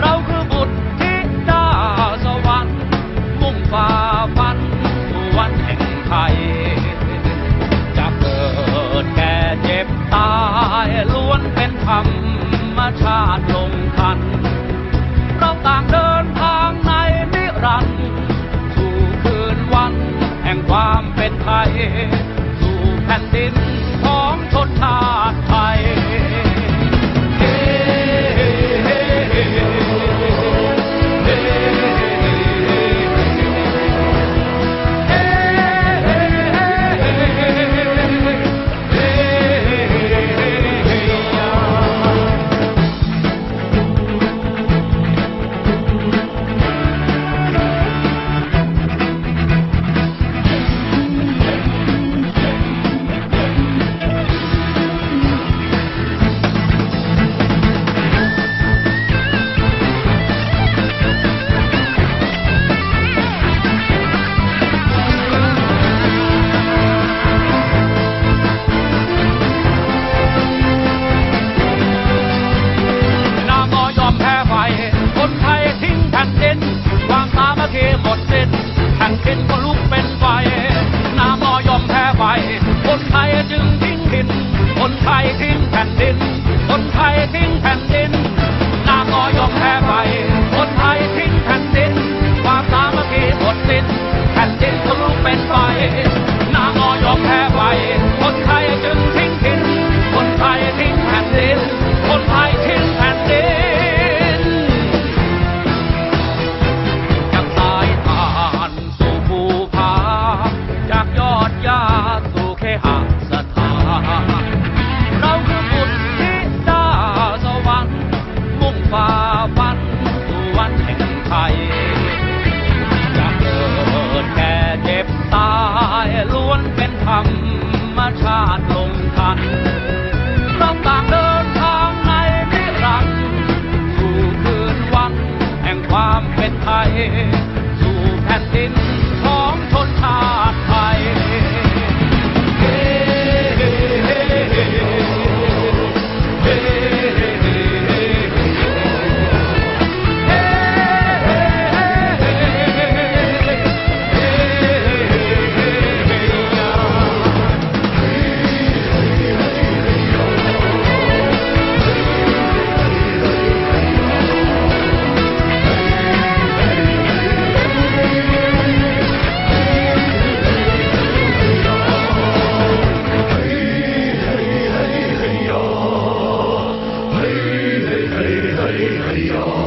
เราคือบุตรธิดาสวรรค์มุ่งฝ่าฟันวันแห่งไทยจะเกิดแก่เจ็บตายล้วนเป็นธรรมชาติลงทัน เราต่างเดินทางในนิรันดร์สู่คืนวันแห่งความเป็นไทย สู่แผ่นดินของชนชาติ คนไทยทิ้งแผ่นดิน คนไทยทิ้งแผ่นดิน yeah. your